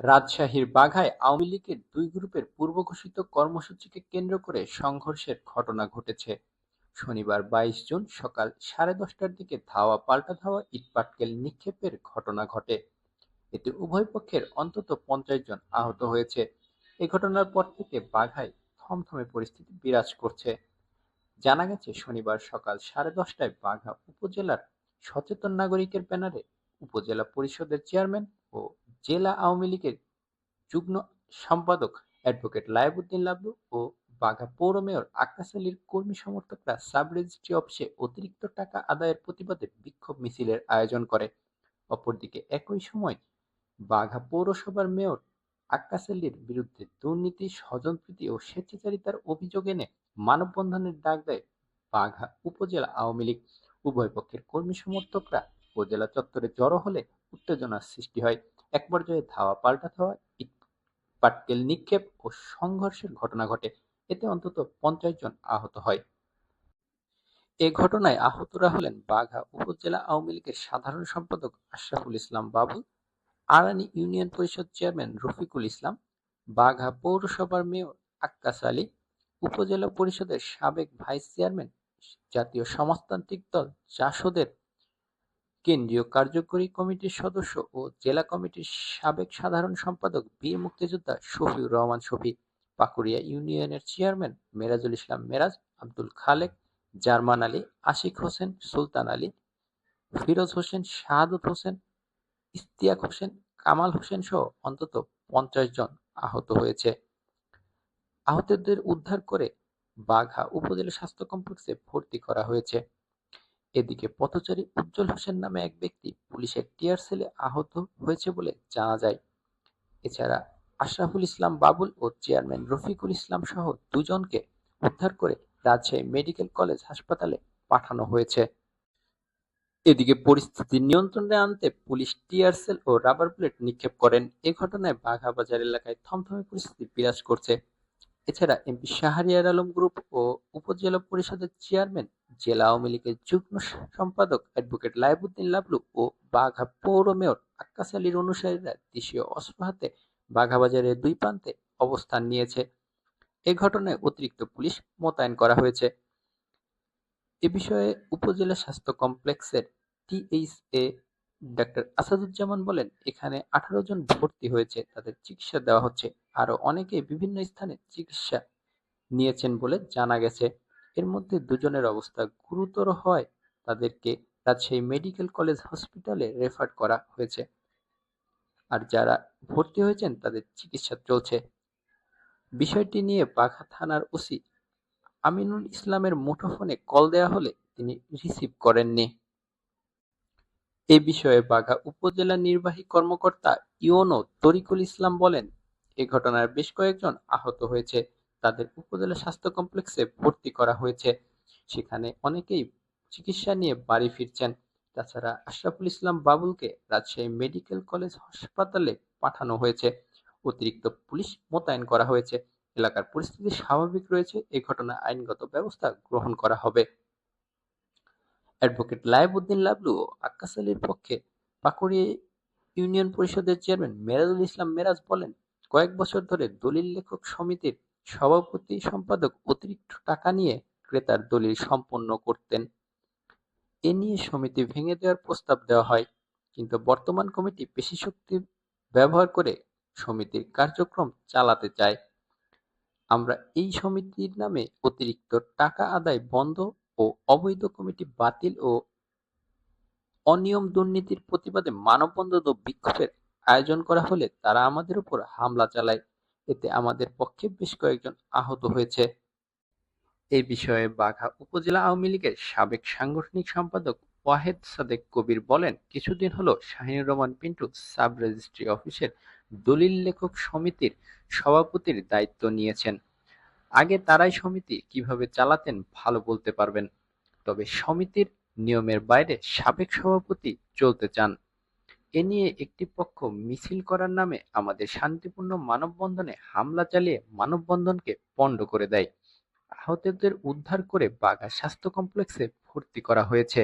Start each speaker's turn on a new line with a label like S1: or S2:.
S1: রাজশাহীর বাঘায় আওয়ামী লীগের দুই গ্রুপের পূর্বঘোষিত কর্মসূচিকে কেন্দ্র করে সংঘর্ষের ঘটনা ঘটেছে। শনিবার বাইশ জুন সকাল সাড়ে দশটার দিকে ধাওয়া পাল্টা ধাওয়া ইটপাটকেল নিক্ষেপের ঘটনা ঘটে। এতে উভয় পক্ষের অন্তত পঞ্চাশ জন আহত হয়েছে। এ ঘটনার পর থেকে বাঘায় থমথমে পরিস্থিতি বিরাজ করছে। জানা গেছে, শনিবার সকাল সাড়ে দশটায় বাঘা উপজেলার সচেতন নাগরিকের ব্যানারে উপজেলা পরিষদের চেয়ারম্যান ও জেলা আওয়ামী লীগের যুগ্ম সম্পাদক অ্যাডভোকেট লায়েবউদ্দিন লাবলু ও বাঘা পৌর মেয়র আক্কাস আলীর কর্মী সমর্থকরা সাব রেজিস্ট্রি অফিসে অতিরিক্ত টাকা আদায়ের প্রতিবাদে বিক্ষোভ মিছিলের আয়োজন করে। অপরদিকে একই সময় বাঘা পৌরসভার মেয়র আক্কাস আলীর বিরুদ্ধে দুর্নীতি, স্বজনপ্রীতি ও স্বেচ্ছাচারিতার অভিযোগ এনে মানববন্ধনের ডাক দেয় বাঘা উপজেলা আওয়ামী লীগ। উভয় পক্ষের কর্মী সমর্থকরা উপজেলা চত্বরে জড়ো হলে উত্তেজনার সৃষ্টি হয়। এক পর্যায়ে ধাওয়া পাল্টা ধাওয়া পাটকেল নিক্ষেপ ও সংঘর্ষের ঘটনা ঘটে, এতে অন্তত পঞ্চাশ জন আহত হয়। এ ঘটনায় আহতরা হলেন বাঘা উপজেলা আওয়ামী লীগের সাধারণ সম্পাদক আশরাফুল ইসলাম বাবুল আরানি ইউনিয়ন পরিষদ চেয়ারম্যান রফিকুল ইসলাম, বাঘা পৌরসভার মেয়র আক্কাস আলী, উপজেলা পরিষদের সাবেক ভাইস চেয়ারম্যান জাতীয় সমাজতান্ত্রিক দল জাসদের কেন্দ্রীয় কার্যকরী কমিটির সদস্য ও জেলা কমিটির সাবেক সাধারণ সম্পাদক বীর মুক্তিযোদ্ধা শফিউর রহমান শফি, পাকুড়িয়া ইউনিয়নের চেয়ারম্যান মেরাজুল ইসলাম মেরাজ, আব্দুল খালেক, জার্মান আলী, আশিক হোসেন, সুলতান আলী, ফিরোজ হোসেন, শাহাদত হোসেন ইস্তিয়াক হোসেন, কামাল হোসেন সহ অন্তত পঞ্চাশ জন আহত হয়েছে। আহতদের উদ্ধার করে বাঘা উপজেলা স্বাস্থ্য কমপ্লেক্সে ভর্তি করা হয়েছে। এদিকে পথচারী উজ্জ্বল হোসেন নামে এক ব্যক্তি পুলিশের টিয়ার সেলে আহত হয়েছে বলে জানা যায়। এছাড়া আশরাফুল ইসলাম বাবুল ও চেয়ারম্যান রফিকুল ইসলাম সহ দুজনকে উদ্ধার করে রাজশাহী মেডিকেল কলেজ হাসপাতালে পাঠানো হয়েছে। এদিকে পরিস্থিতি নিয়ন্ত্রণে আনতে পুলিশ টিয়ার সেল ও রাবার বুলেট নিক্ষেপ করেন। এ ঘটনায় বাঘাবাজার এলাকায় থমথমে পরিস্থিতি বিরাজ করছে। এছাড়া এমপি শাহরিয়ার আলম গ্রুপ ও উপজেলা পরিষদের চেয়ারম্যান জেলা আওয়ামী লীগের যুগ্ম সম্পাদক অ্যাডভোকেট লাইবুদ্দিন লাবলু ও বাঘা পৌর মেয়র আক্কাস আলীর অনুসারীরা দেশীয় অস্ত্র হাতে বাঘাবাজারের দুই প্রান্তে অবস্থান নিয়েছে। এ ঘটনায় অতিরিক্ত পুলিশ মোতায়েন করা হয়েছে। এ বিষয়ে উপজেলা স্বাস্থ্য কমপ্লেক্সের টিএইচএ ডাক্তার আসাদুজ্জামান বলেন, এখানে আঠারো জন ভর্তি হয়েছে, তাদের চিকিৎসা দেওয়া হচ্ছে। আরও অনেকে বিভিন্ন স্থানে চিকিৎসা নিয়েছেন বলে জানা গেছে। এর মধ্যে দুজনের অবস্থা গুরুতর হয়, তাদেরকে রাজশাহী মেডিকেল কলেজ হসপিটালে রেফার করা হয়েছে। আর যারা ভর্তি হয়েছেন, তাদের চিকিৎসা চলছে। বিষয়টি নিয়ে বাঘা থানার ওসি আমিনুল ইসলামের মুঠোফোনে কল দেয়া হলে তিনি রিসিভ করেননি। এ বিষয়ে বাঘা উপজেলা নির্বাহী কর্মকর্তা ইওনো তরিকুল ইসলাম বলেন, এ ঘটনায় বেশ কয়েকজন আহত হয়েছে। তাদের উপজেলা স্বাস্থ্য কমপ্লেক্সে ভর্তি করা হয়েছে। সেখানে অনেকেই চিকিৎসা নিয়ে বাড়ি ফিরছেন। তাছাড়া আশরাফুল ইসলাম বাবুলকে রাজশাহী মেডিকেল কলেজ হাসপাতালে পাঠানো হয়েছে। অতিরিক্ত পুলিশ মোতায়েন করা হয়েছে। এলাকার পরিস্থিতি স্বাভাবিক রয়েছে। এ ঘটনায় আইনগত ব্যবস্থা গ্রহণ করা হবে। অ্যাডভোকেট লায়েবউদ্দিন লাবলু ও আক্কাস আলীর পক্ষে পাকুড়ি ইউনিয়ন পরিষদের চেয়ারম্যান মেরাজুল ইসলাম মেরাজ বলেন, কয়েক বছর ধরে দলিল লেখক সমিতির সভাপতি সম্পাদক অতিরিক্ত টাকা নিয়ে ক্রেতার দলিল সম্পন্ন করতেন। এ নিয়ে সমিতি ভেঙে দেওয়ার প্রস্তাব দেওয়া হয়, কিন্তু বর্তমান কমিটি পেশি শক্তি ব্যবহার করে সমিতির কার্যক্রম চালাতে চায়। আমরা এই সমিতির নামে অতিরিক্ত টাকা আদায় বন্ধ ও অবৈধ কমিটি বাতিল ও অনিয়ম দুর্নীতির প্রতিবাদে মানববন্ধন ও বিক্ষোভের আয়োজন করা হলে তারা আমাদের উপর হামলা চালায়। এতে আমাদের পক্ষে বেশ কয়েকজন আহত হয়েছে। এ বিষয়ে বাঘা উপজেলা আওয়ামী লীগের সাবেক সাংগঠনিক সম্পাদক ওয়াহেদ সাদেক কবির বলেন, কিছুদিন হলো শাহিনুর রহমান পিন্টু সাব রেজিস্ট্রি অফিসের দলিল লেখক সমিতির সভাপতির দায়িত্ব নিয়েছেন। আগে তারাই সমিতি কীভাবে চালাতেন ভালো বলতে পারবেন, তবে সমিতির নিয়মের বাইরে সাবেক সভাপতি চলতে চান। এ নিয়ে একটি পক্ষ মিছিল করার নামে আমাদের শান্তিপূর্ণ মানববন্ধনে হামলা চালিয়ে মানববন্ধনকে পণ্ড করে দেয়। আহতদের উদ্ধার করে বাঘা স্বাস্থ্য কমপ্লেক্সে ভর্তি করা হয়েছে।